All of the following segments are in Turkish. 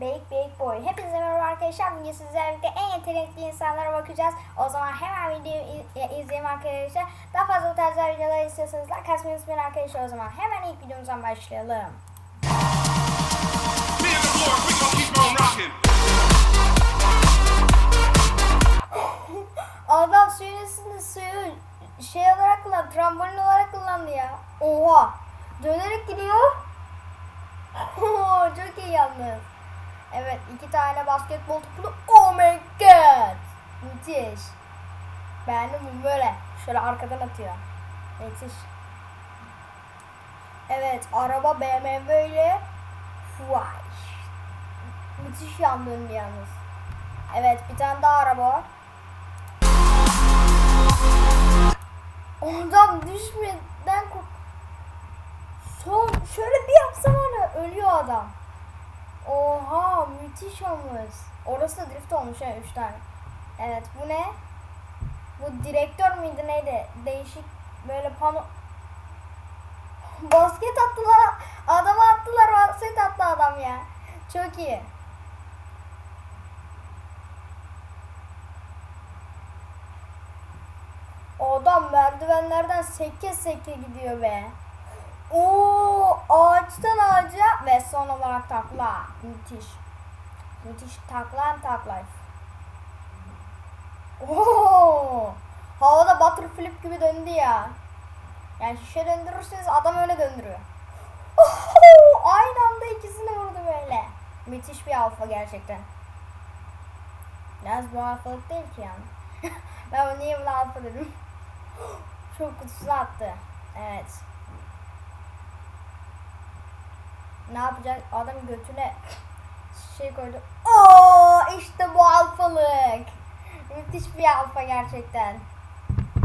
Beyik Beyik Boy. Hepinize merhaba arkadaşlar. Bugün sizlerle birlikte en yetenekli insanlara bakacağız. O zaman hemen videoyu iz- izleyelim arkadaşlar. Daha fazla bu tarzda videolar istiyorsanız like atmayı unutmayın arkadaşlar. O zaman hemen ilk videomuzdan başlayalım. Adam suyun üstünde suyu şey olarak kullandı, trambolin olarak kullandı ya. Oha! Dönerek gidiyor. Çok iyi yalnız. Evet, iki tane basketbol topu. Oh my god! Müthiş. Beğendim bunu böyle. Şöyle arkadan atıyor. Müthiş. Evet, araba BMW ile Vay. Müthiş yan döndü yalnız. Evet, bir tane daha araba var. Ondan düşmeden kork... Son şöyle bir yapsam ona ölüyor adam. Oha müthiş olmuş. Orası da drift olmuş ya 3 tane. Evet bu ne? Bu direktör müydü neydi? Değişik böyle pano... Basket attılar. Adama attılar basket attı adam ya. Çok iyi. Adam merdivenlerden seke seke gidiyor be. Oo ağaçtan ağaca ve son olarak takla. Müthiş. Müthiş takla takla. Oo! Havada butterflip gibi döndü ya. Yani şişe döndürürseniz adam öyle döndürüyor. Oho! Aynı anda ikisini vurdu böyle. Müthiş bir alfa gerçekten. Yalnız bu alfalık değil ki yani. ben bunu niye buna alfa dedim. Çok kutusuna attı. Evet. Ne yapacak? Adam götüne şey koydu. Oo işte bu alfalık. Müthiş bir alfa gerçekten.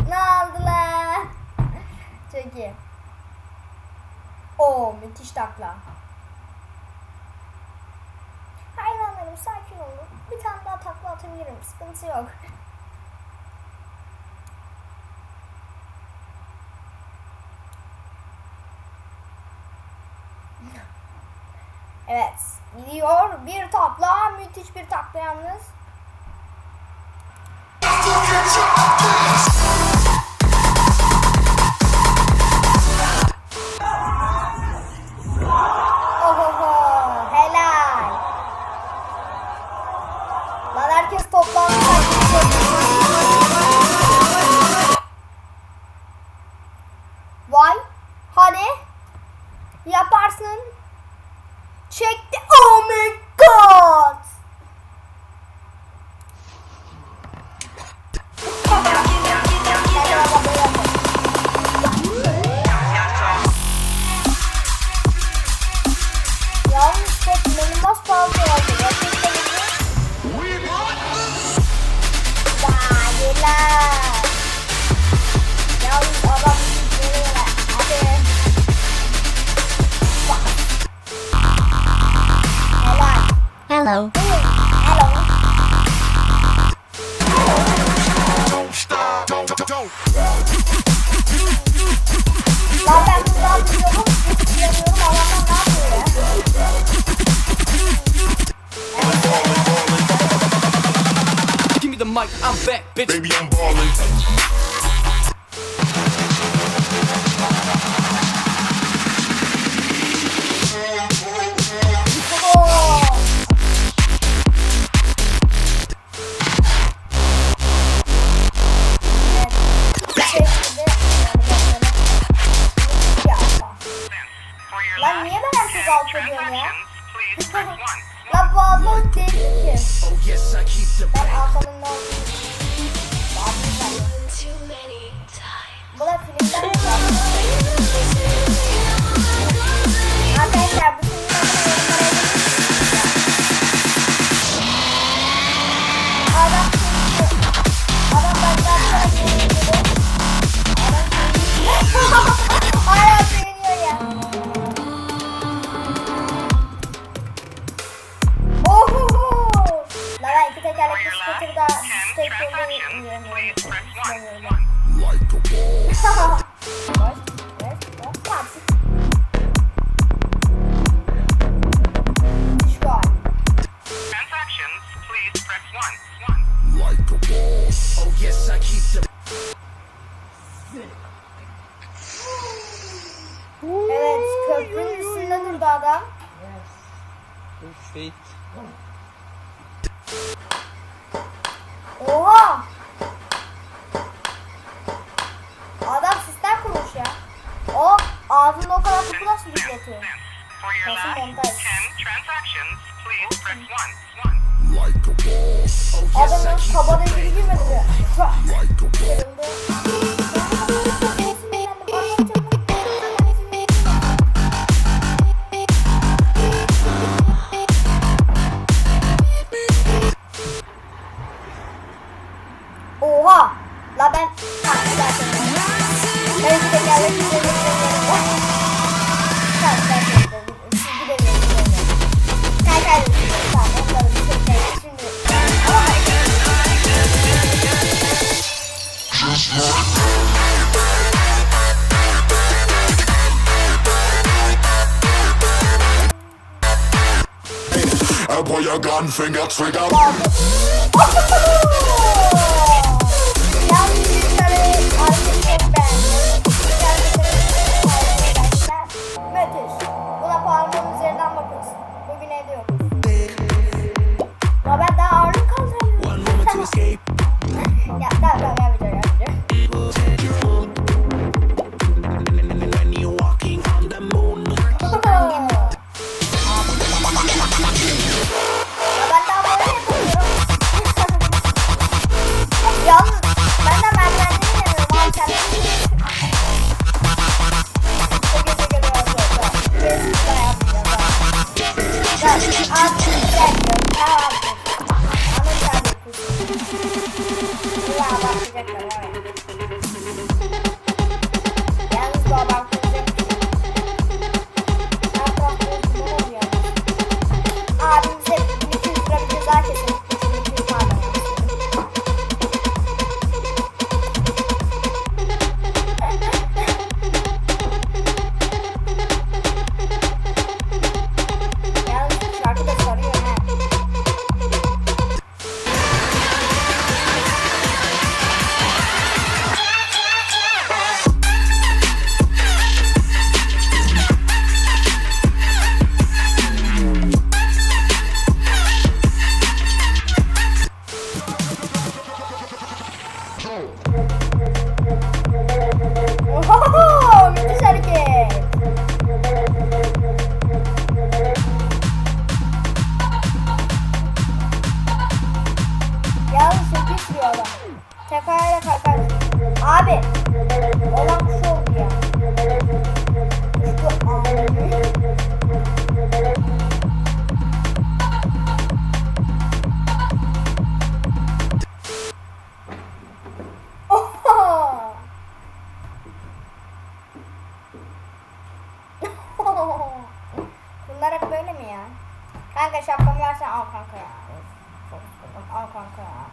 Ne oldu lan? Çok iyi. Oo müthiş takla. Hayvanlarım sakin olun. Bir tane daha takla atabilirim. Sıkıntı yok. Evet. Gidiyor. Bir takla. Müthiş bir takla yalnız. Ohoho. Helal. Lan herkes toplandı. Vay. Hadi. Yaparsın. Check Give me the mic, I'm back, bitch. Baby, I'm Lan bu alfa değil ki. Oh, yes, I keep the Ben alfanın ne olduğunu Anlayacağım. Bu da filmden mi geldi? Arkadaşlar bu Fate. Oha! Adam sistem kurmuş ya. O ağzında o kadar topu nasıl your Kesin last 10 montaj. transactions, please press 1. 1. Şimdi... Ama- I pull your gun finger trigger. Yalnız bir tane artık çok beğendim. Escape. Ohoho! Müthiş hareket. Yalnız çok sürüyor adam. Tek ayağıyla kalkar. Abi. Olan kuş oldu ya. Kanka versen al kanka ya. Çok sıkıldım. Al kanka ya.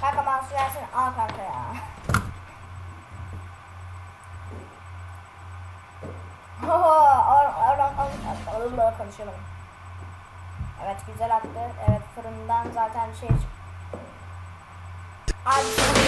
Kanka mouse versen al kanka ya. Oradan konuşalım. Evet güzel attı. Evet fırından zaten şey çık- Abi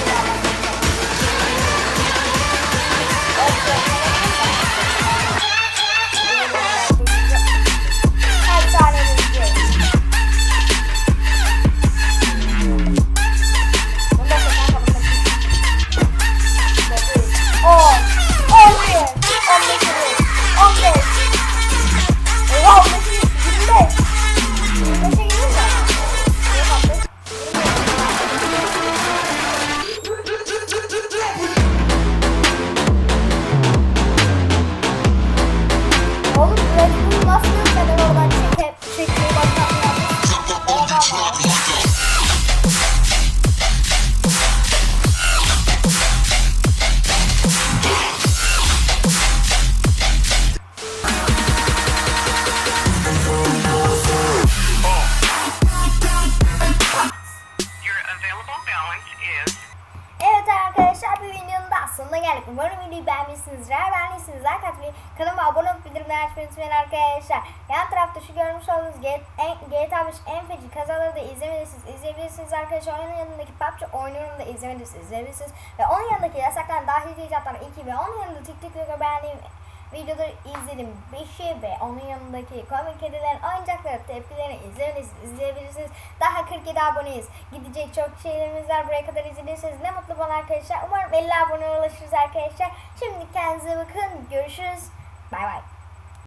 Evet arkadaşlar bir videonun da sonuna geldik. Umarım videoyu beğenmişsinizdir. Eğer beğendiyseniz like atmayı, kanalıma abone olup bildirimleri açmayı unutmayın arkadaşlar. Yan tarafta şu görmüş olduğunuz GTA 5 en feci kazaları da izlemeliysiniz. İzleyebilirsiniz arkadaşlar. Onun yanındaki PUBG oyununu da izlemeliysiniz. izleyebilirsiniz. Ve onun yanındaki yasaklanan dahil icatlar 2 ve onun yanında TikTok'ta beğendiğim videoda izledim 5'i ve onun yanındaki komik kedilerin oyuncakları tepkilerini izlemeniz izleyebilirsiniz. Daha 47 aboneyiz. Gidecek çok şeylerimiz var. Buraya kadar izlediyseniz ne mutlu bana arkadaşlar. Umarım 50 aboneye ulaşırız arkadaşlar. Şimdi kendinize bakın. Görüşürüz. Bay bay.